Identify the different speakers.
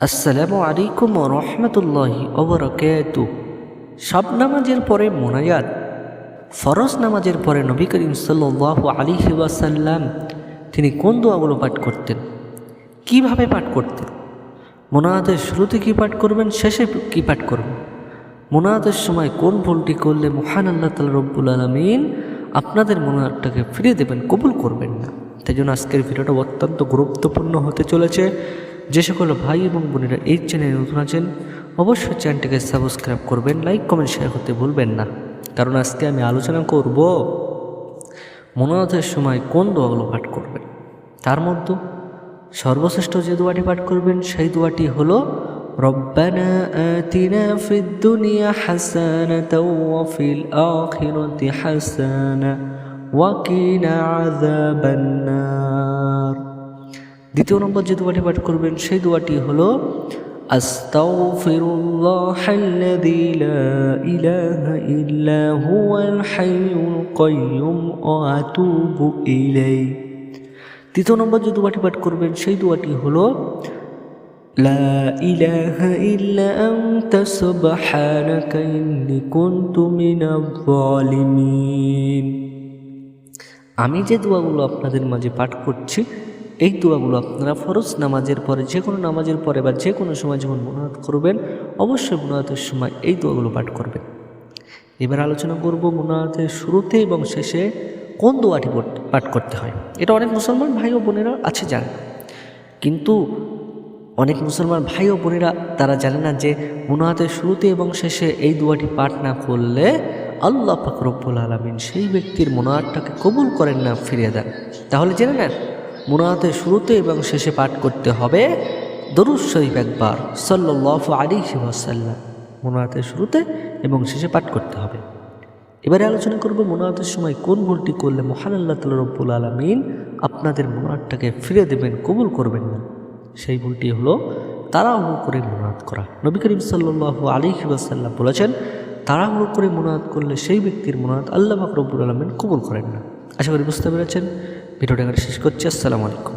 Speaker 1: আসসালামু আলাইকুম রহমতুল্লাহি ওবরাকাতু সব নামাজের পরে মোনাজাত, ফরজ নামাজের পরে নবী করিম সাল্লাহ আলী ওয়াসাল্লাম তিনি কোন দোয়াগুলো পাঠ করতেন? কীভাবে পাঠ করতেন? মোনাজাতের শুরুতে কী পাঠ করবেন, শেষে কী পাঠ করবেন? মোনাজাতের সময় কোন ভুলটি করলে মহান আল্লাহ তাল রব্বুল আলমিন আপনাদের মোনাজাতটাকে ফিরিয়ে দেবেন, কবুল করবেন না? তাই জন্য আজকের ভিডিওটা অত্যন্ত গুরুত্বপূর্ণ হতে চলেছে। যে সকল ভাই এবং বোনেরা এই চ্যানেলে নতুন আছেন অবশ্যই চ্যানেলটিকে সাবস্ক্রাইব করবেন লাইক কমেন্ট শেয়ার করতে ভুলবেন না কারণ আজকে আমি আলোচনা করব মনোনাথের সময় কোন দোয়াগুলো পাঠ করবেন তার মধ্যে সর্বশ্রেষ্ঠ যে দোয়াটি পাঠ করবেন সেই দোয়াটি হলো ربنا آتنا في الدنيا حسنة وفي الآخرة حسنة وقنا عذاب النار দ্বিতীয় নম্বর যে দোয়াটি পাঠ করবেন, সেই দোয়াটি হলো, আস্তাগফিরুল্লাহ আল্লাযী লা ইলাহা ইল্লা হুয়াল হাইয়ুল কাইয়্যুম ওয়া আতুবু ইলাইহি। তৃতীয় নম্বর যে দোয়াটি পাঠ করবেন, সেই দোয়াটি হলো, লা ইলাহা ইল্লা আনতা সুবহানাকা ইন্নী কুনতু মিনাজ আমি যে দোয়াগুলো আপনাদের মাঝে পাঠ করছি এই দোয়াগুলো আপনারা ফরজ নামাজের পরে, যে কোনো নামাজের পরে বা যে কোনো সময় যখন মনোনাথ করবেন, অবশ্যই মনোনাথের সময় এই দোয়াগুলো পাঠ করবেন। এবার আলোচনা করব মনোনাথের শুরুতে এবং শেষে কোন দোয়াটি পাঠ করতে হয়। এটা অনেক মুসলমান ভাই ও বোনেরা আছে জানে কিন্তু অনেক মুসলমান ভাই ও বোনেরা তারা জানে না যে মুনাহাতের শুরুতে এবং শেষে এই দোয়াটি পাঠ না করলে আল্লাহ ফাকরব্বুল আলমিন সেই ব্যক্তির মোনাহাতটাকে কবুল করেন না, ফিরিয়ে দেন। তাহলে জেনে নেন মুনাহাতের শুরুতে এবং শেষে পাঠ করতে হবে। দরুদ শরীফ একবার সাল্লাহ আলী ওয়াসাল্লাম। মুনাহাতের শুরুতে এবং শেষে পাঠ করতে হবে। এবারে আলোচনা করব মোনাহাতের সময় কোন ভুলটি করলে মহান আল্লাহ তালা রব্বুল আলমিন আপনাদের মোনাহাতটাকে ফিরে দেবেন, কবুল করবেন না? সেই ভুলটি হলো তাড়াহুড়ো করে মোনাহাত করা। নবী করিম সাল্লাহ আলী ওয়াসাল্লাম বলেছেন, তাড়াহুড়ো করে মোনাহাত করলে সেই ব্যক্তির মোনাহাত আল্লাহ রব্বুল আলমিন কবুল করেন না। আশা করি বুঝতে পেরেছেন। ভিডিওটা শেষ করছি আসসালামু আলাইকুম।